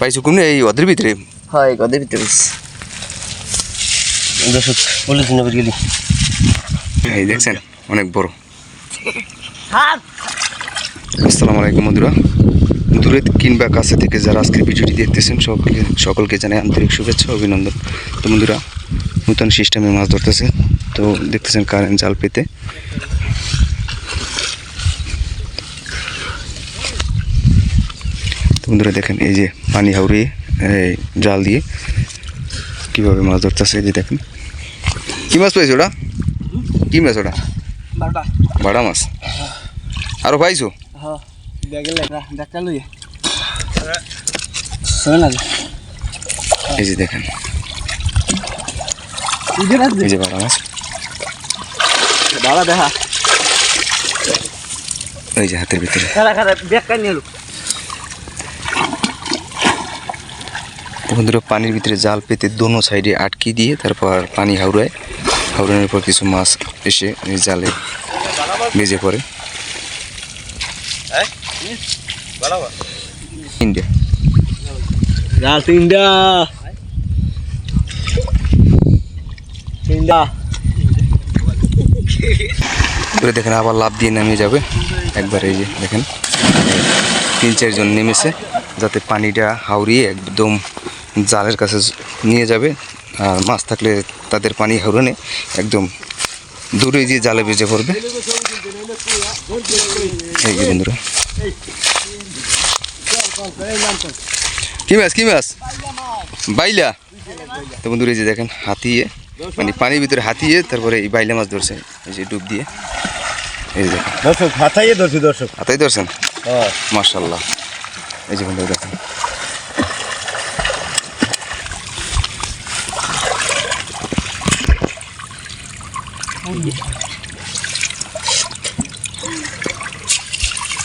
পাইছো কোনে এই ওদের ভিতরে? হয় গদে ভিতরে। বসে দর্শক পুলিশ নগর গেলি। এই দেখছেন অনেক বড়। আসসালামু আলাইকুম বন্ধুরা। দূরে কিংবা কাছে থেকে যারা আজকের ভিডিওটি দেখতেছেন সকলকে সকলকে জানাই আন্তরিক শুভেচ্ছা অভিনন্দন। তো বন্ধুরা নতুন সিস্টেমে মাছ ধরতেছে। তো দেখতেছেন কারেন্ট জাল পেতে। বন্ধুরা দেখেন এই যে পানি হাউড়িয়ে এই জাল দিয়ে কীভাবে মাছ ধরতেছে এই যে দেখেন। কী মাছ পাইছো ওটা? কী মাছ ওটা? বাড়া মাছ? আরও পাইছো? হ্যাঁ এই যে দেখেন। এই যে বাড়া মাছ। বাবা দেখা। এই যে হাতের ভিতরে। বন্ধুরা পানির ভিতরে জাল পেতে দোনো সাইডে আটকে দিয়ে তারপর পানি হাওড়ায়। হাওড়ানোর পর কিছু মাছ এসে এই জালে বেজে পড়ে। ইন্ডিয়া জাল তিনটা। তিনটা। করে দেখেন আবার লাভ দিয়ে নামিয়ে যাবে। একবার এই যে দেখেন। তিন চারজন নেমেছে যাতে পানিটা হাওড়িয়ে একদম জালের কাছে নিয়ে যাবে। আর মাছ থাকলে তাদের পানি হাওড়ানে একদম দূরে গিয়ে জালে বেজে পড়বে। এই যে বন্ধুরা। কি মাছ কি মাছ? বাইলা। তো বন্ধুরা এই যে দেখেন হাতিয়ে মানে পানির ভিতরে হাতিয়ে তারপরে এই বাইলা মাছ ধরছে এই যে ডুব দিয়ে। এই যে দর্শক হাতাইয়ে ধরছি দর্শক। হাতাই ধরছেন? হ্যাঁ। মার্শাল্লাহ এই যে বন্ধুরা দেখেন।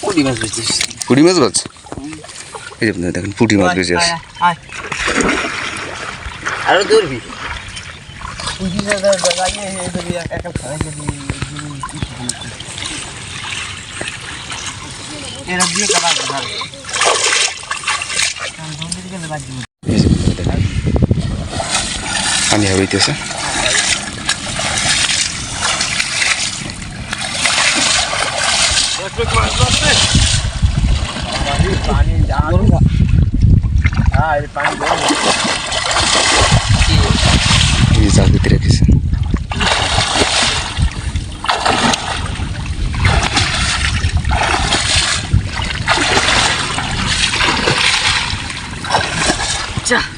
পুরি মাছ বেচিস পুঁটি মাছ বাজ এই যে বন্ধুরা দেখেন পুঁটি মাছ বেঁচে আছে আরও দৌড়বি পুঁজি লাগিয়ে ধরি একা খাই যদি এরা দিয়ে কাটা যে বন্ধুরা দেখেন পানি হাওয়াইতেছে পানি হ্যাঁ পানি এই যে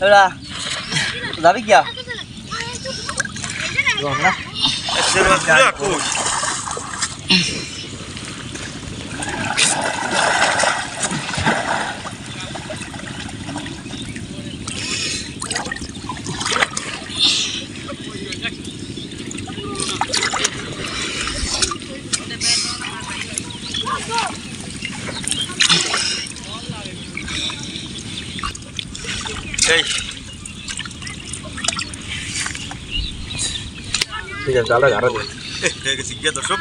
ওরা যাবি কি এই ঠিক আছে জালটা ঘাড়া দে হয়ে গেছি গিয়া দর্শক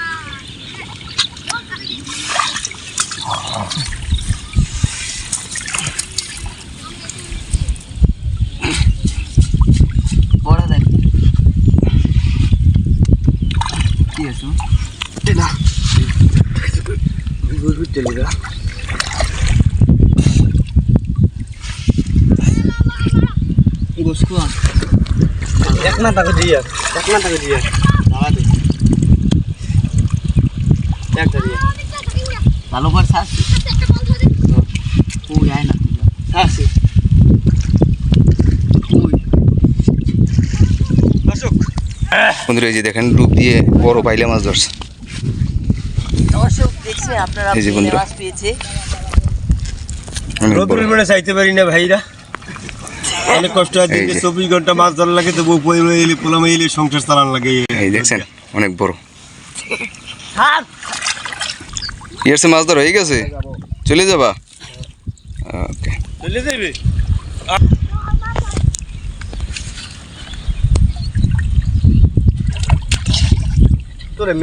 বড় দেখ কি গোসকো এক না টাকা দিয়ে। এক না টাকা দিয়ে। দাঁড়া দে। এক দিয়ে। ভালো করে শ্বাস ও যায় না শ্বাস বন্ধুরা এই যে দেখেন ডুব দিয়ে বড় বাইলে মাছ ধরছে। দর্শক দেখছে আপনারা। মাছ পেয়েছে। বেলা চাইতে পারি না ভাইরা। অনেক কষ্ট হয় দিনে যে। চব্বিশ ঘণ্টা মাছ ধরা লাগে তো বউ পয়লা এলে পোলা এলে সংসার চালান লাগে। এই দেখছেন অনেক বড়। ইয়ারসে মাছ ধর হয়ে গেছে? চলে যাবা? ওকে। চলে যাবে তোরে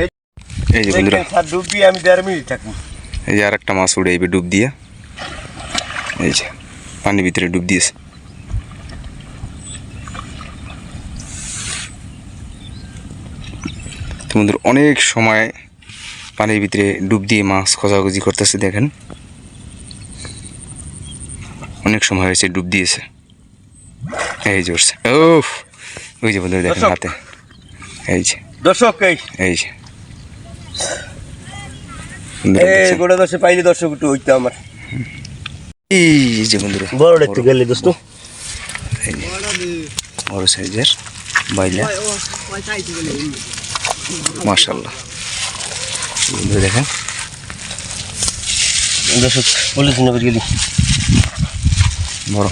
এই যে বন্ধুরা। সার ডুবি আমি দেড় মিনিট থাকব। এই যে আর একটা মাছ উড়ে এইবে ডুব দিয়ে। এই যে পানির ভিতরে ডুব দিয়েছে। তো বন্ধুরা অনেক সময় পানির ভিতরে ডুব দিয়ে মাছ খোঁজাখুঁজি করতেছে দেখেন। অনেক সময় হয়েছে ডুব দিয়েছে। এই উঠছে। ও ওই যে বন্ধুরা দেখেন দর্শক। হাতে। এই যে। দর্শক এই। এই যে। গোটা দশে পাইলে দর্শক একটু হইতো আমার। এই যে বন্ধুরা বড়টা একটু গেলে দোস্ত। বড় সাইজের বাইলা। বন্ধুরা দেখেন। দর্শক বলেছি না গেলি। বড়।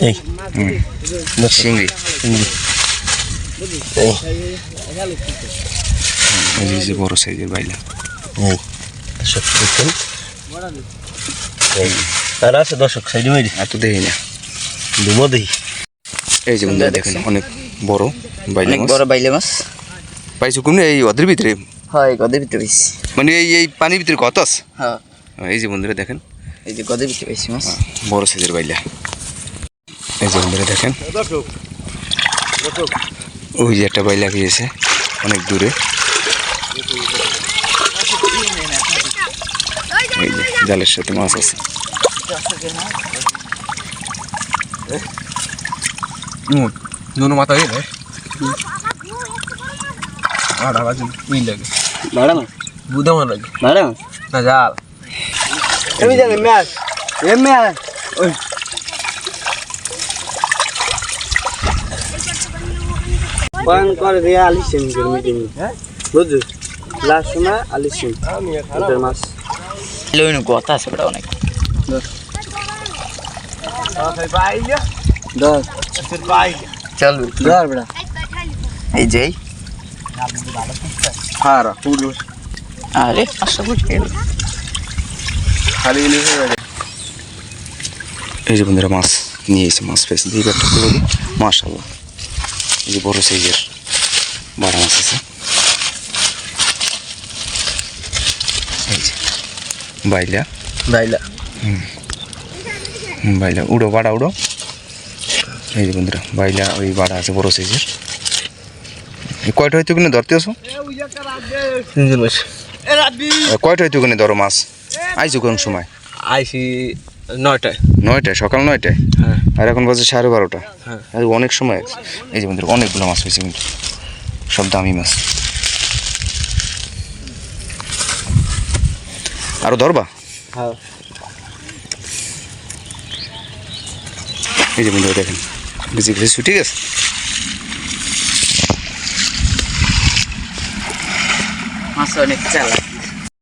এই চিংড়ি। এই। এই যে- যে বড় সাইজের বাইলা। দর্শক দেখছেন? এই। আর আছে দর্শক সাইডে মেরে এত দেখি না। ডুমো দেই। এই যে বন্ধুরা দেখেন অনেক বড় বাইলা মাছ। বড় বাইলে মাছ। পাইছো কোন এই ওদের ভিতরে? হয় গদে ভিতরে পাইছি। মানে এই এই পানির ভিতরে কত আছে? হ্যাঁ। এই যে বন্ধুরা দেখেন। এই যে গদে ভিতরে পাইছি মাছ। বড় সাইজের বাইলা। এই যে বন্ধুরা দেখেন। ওই যে একটা বাইলা গিয়েছে অনেক দূরে। এই যে জালের সাথে মাছ আছে। নুন মাথা হয়ে যায় আর আবার ই লাগে বাড়া মাছ বুধা মাছ লাগে বাড়া মাছ না জাল এমনি জানি ম্যাচ এমনি ওই পান করে দিয়ে আলিসেন মিটিং হ্যাঁ বুঝছ লাস্ট সময় আলিসেন ওদের কথা আছে অনেক ধর চল। ধর বেড়া এই যেই হ্যাঁ আরে আশা করছি খালি যে বন্ধুরা মাছ নিয়ে এসে মাছ পেয়েছি। এই ব্যাপারটা বলি মাশাল্লাহ এই যে বড় সাইজের বারো মাছ আছে। এই যে বাইলা। বাইলা। হুম বাইলা। উড়ো বাড়া উড়ো। এই যে বন্ধুরা বাইলা ওই বাড়া আছে বড় সাইজের কয়টা হয়তো কিনে ধরতে আসো? তিনজন বসে। কয়টা হয়তো কিনে ধরো মাছ? আইসো কোন সময়? আইসি নয়টায়। নয়টায় সকাল নয়টায়? হ্যাঁ। আর এখন বাজে সাড়ে বারোটা। হ্যাঁ। অনেক সময় এই যে বন্ধুরা অনেকগুলো মাছ হয়েছে কিন্তু। সব দামি মাছ। আরও ধরবা? হ্যাঁ। এই যে বন্ধুরা দেখেন। বেশি বেশি ঠিক আছে? মাছ অনেক চালা